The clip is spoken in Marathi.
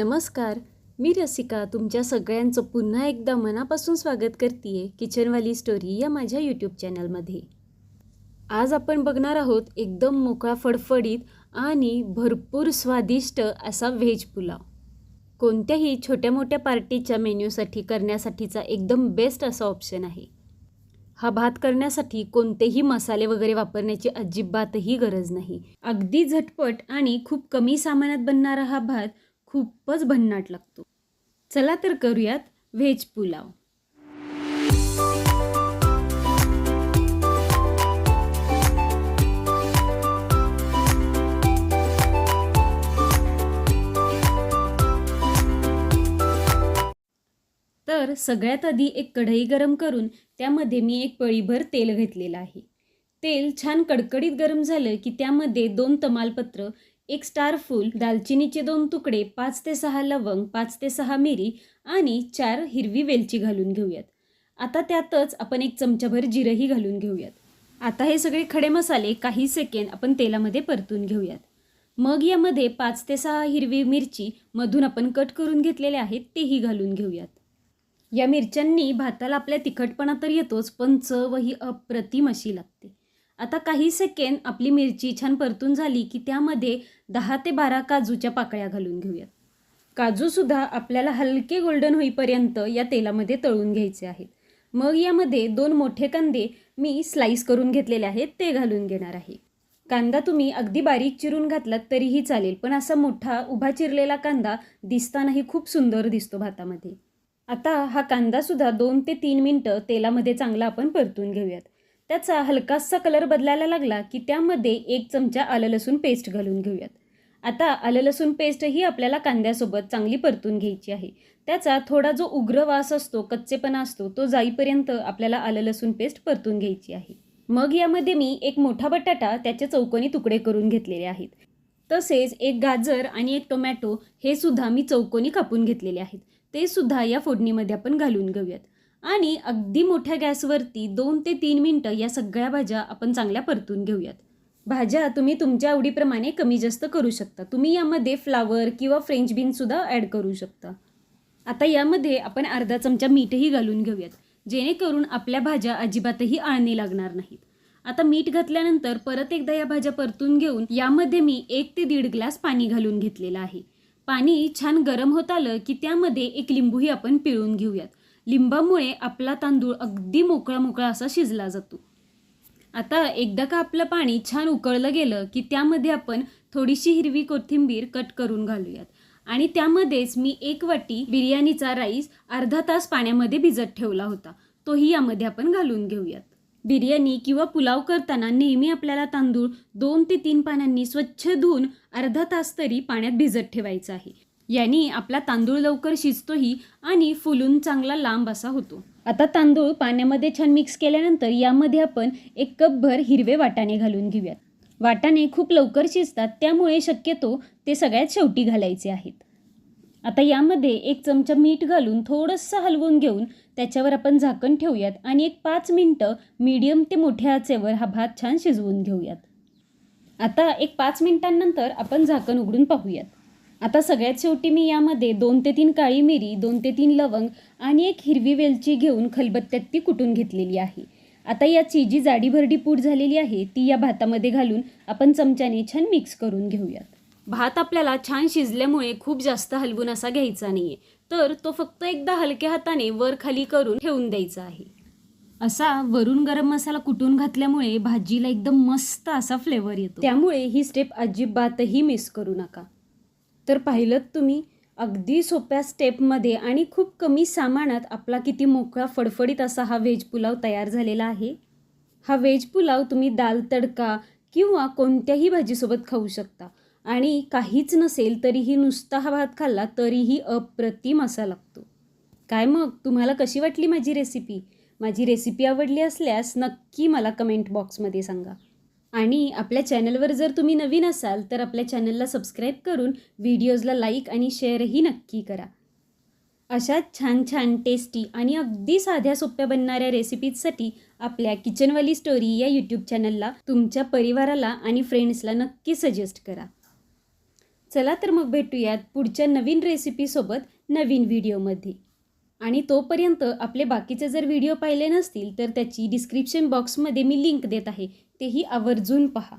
नमस्कार मी रसिका तुमच्या सगळ्यांचं पुन्हा एकदा मनापासून स्वागत करते किचनवाली स्टोरी या माझ्या यूट्यूब चॅनलमध्ये. आज आपण बघणार आहोत एकदम मोकळा फडफडीत आणि भरपूर स्वादिष्ट असा व्हेज पुलाव. कोणत्याही छोट्या मोठ्या पार्टीच्या मेन्यूसाठी करण्यासाठीचा एकदम बेस्ट असा ऑप्शन आहे. हा भात करण्यासाठी कोणतेही मसाले वगैरे वापरण्याची अजिबातही गरज नाही. अगदी झटपट आणि खूप कमी सामानात बनणारा हा भात खूपच भन्नाट लागतो. चला तर करूयात व्हेज पुलाव. तर सगळ्यात आधी एक कढई गरम करून त्यामध्ये मी एक पळीभर तेल घेतलेलं आहे. तेल छान कडकडीत गरम झालं की त्यामध्ये दोन तमालपत्र एक स्टार फूल दालचिनीचे दोन तुकडे पाच ते सहा लवंग पाच ते सहा मिरी आणि चार हिरवी वेलची घालून घेऊयात. आता त्यातच आपण एक चमचाभर जिरंही घालून घेऊयात. आता हे सगळे खडे मसाले काही सेकंद आपण तेलामध्ये परतून घेऊयात. मग यामध्ये पाच ते सहा हिरवी मिरची मधून आपण कट करून घेतलेले आहेत तेही घालून घेऊयात. या मिरच्यांनी भाताला आपल्या तिखटपणा तर येतोच पण चव ही अप्रतिम अशी लागते. आता काही सेकेंड आपली मिरची छान परतून झाली की त्यामध्ये दहा ते बारा काजूच्या पाकळ्या घालून घेऊयात. काजूसुद्धा आपल्याला हलके गोल्डन होईपर्यंत या तेलामध्ये तळून घ्यायचे आहेत. मग यामध्ये दोन मोठे कांदे मी स्लाईस करून घेतलेले आहेत ते घालून घेणार आहे. कांदा तुम्ही अगदी बारीक चिरून घातलात तरीही चालेल पण असा मोठा उभा चिरलेला कांदा दिसतानाही खूप सुंदर दिसतो भातामध्ये. आता हा कांदासुद्धा दोन ते तीन मिनटं तेलामध्ये चांगला आपण परतून घेऊयात. त्याचा हलकासा कलर बदलायला लागला की त्यामध्ये एक चमचा आलं लसूण पेस्ट घालून घेऊयात. आता आलं लसूण पेस्ट ही आपल्याला कांद्यासोबत चांगली परतून घ्यायची आहे. त्याचा थोडा जो उग्र वास असतो कच्चेपणा असतो तो जाईपर्यंत आपल्याला आलं लसूण पेस्ट परतून घ्यायची आहे. मग यामध्ये मी एक मोठा बटाटा त्याचे चौकोनी तुकडे करून घेतलेले आहेत. तसेच एक गाजर आणि एक टोमॅटो हे सुद्धा मी चौकोनी कापून घेतलेले आहेत. ते सुद्धा या फोडणीमध्ये आपण घालून घेऊयात. आणि अगदी मोठ्या गॅसवरती दोन ते तीन मिनटं या सगळ्या भाज्या आपण चांगल्या परतून घेऊयात. भाज्या तुम्ही तुमच्या आवडीप्रमाणे कमी जास्त करू शकता. तुम्ही यामध्ये फ्लावर किंवा फ्रेंच बीनसुद्धा ॲड करू शकता. आता यामध्ये आपण अर्धा चमचा मीठही घालून घेऊयात जेणेकरून आपल्या भाज्या अजिबातही आळणी लागणार नाहीत. आता मीठ घातल्यानंतर परत एकदा या भाज्या परतून घेऊन यामध्ये मी एक ते दीड ग्लास पाणी घालून घेतलेलं आहे. पाणी छान गरम होत आलं की त्यामध्ये एक लिंबूही आपण पिळून घेऊयात. लिंबामुळे आपला तांदूळ अगदी मोकळा मोकळा असा शिजला जातो. आता एकदा का आपलं पाणी छान उकळलं गेलं की त्यामध्ये आपण थोडीशी हिरवी कोथिंबीर कट करून घालूयात. आणि त्यामध्येच मी एक वाटी बिर्याणीचा राईस अर्धा तास पाण्यामध्ये भिजत ठेवला होता. तोही यामध्ये आपण घालून घेऊयात. बिर्याणी किंवा पुलाव करताना नेहमी आपल्याला तांदूळ दोन ते तीन पाण्याने स्वच्छ धुवून अर्धा तास तरी पाण्यात भिजत ठेवायचा आहे. याने आपला तांदूळ लवकर शिजतोही आणि फुलून चांगला लांब असा होतो. आता तांदूळ पाण्यामध्ये छान मिक्स केल्यानंतर यामध्ये आपण एक कपभर हिरवे वाटाणे घालून घेऊयात. वाटाणे खूप लवकर शिजतात त्यामुळे शक्यतो ते सगळ्यात शेवटी घालायचे आहेत. आता यामध्ये एक चमचा मीठ घालून थोडंसं हलवून घेऊन त्याच्यावर आपण झाकण ठेवूयात आणि एक पाच मिनटं मीडियम ते मोठ्या आचेवर हा भात छान शिजवून घेऊयात. आता एक पाच मिनिटांनंतर आपण झाकण उघडून पाहूयात. आता सगळ्यात शेवटी मी यामध्ये दोन ते तीन काळी मिरी दोन ते तीन लवंग आणि एक हिरवी वेलची घेऊन खलबत्त्यात ती कुटून घेतलेली आहे. आता याची जी जाडीभरडी पूड झालेली आहे ती या भातामध्ये घालून आपण चमच्याने छान मिक्स करून घेऊयात. भात आपल्याला छान शिजल्यामुळे खूप जास्त हलवून असा घ्यायचा नाहीये. तर तो फक्त एकदा हलक्या हाताने वर खाली करून ठेवून द्यायचा आहे. असा वरून गरम मसाला कुटून घातल्यामुळे भाजीला एकदम मस्त असा फ्लेवर येतो. त्यामुळे ही स्टेप अजिबातही मिस करू नका. तर पाहिलं तुम्ही अगदी सोप्या स्टेपमध्ये आणि खूप कमी सामानात आपला किती मोकळा फडफडीत असा हा व्हेज पुलाव तयार झालेला आहे. हा व्हेज पुलाव तुम्ही दाल तडका किंवा कोणत्याही भाजीसोबत खाऊ शकता. आणि काहीच नसेल तरीही नुसता हा भात खाल्ला तरीही अप्रतिम असा लागतो. काय मग? तुम्हाला कशी वाटली माझी रेसिपी माझी रेसिपी आवडली असल्यास नक्की मला कमेंट बॉक्समध्ये सांगा. आणि आपल्या चॅनलवर जर तुम्ही नवीन असाल तर आपल्या चॅनलला सबस्क्राईब करून व्हिडिओजला लाईक आणि शेअरही नक्की करा. अशा छान छान टेस्टी आणि अगदी साध्या सोप्या बनणाऱ्या रेसिपीजसाठी आपल्या किचनवाली स्टोरी या यूट्यूब चॅनलला तुमच्या परिवाराला आणि फ्रेंड्सला नक्की सजेस्ट करा. चला तर मग भेटूयात पुढच्या नवीन रेसिपीसोबत नवीन व्हिडिओमध्ये आणि तोपर्यंत आपले बाकीचे जर व्हिडिओ पाहिले नसतील तर त्याची डिस्क्रिप्शन बॉक्समध्ये मी लिंक देत आहे. तेही आवर्जून पहा.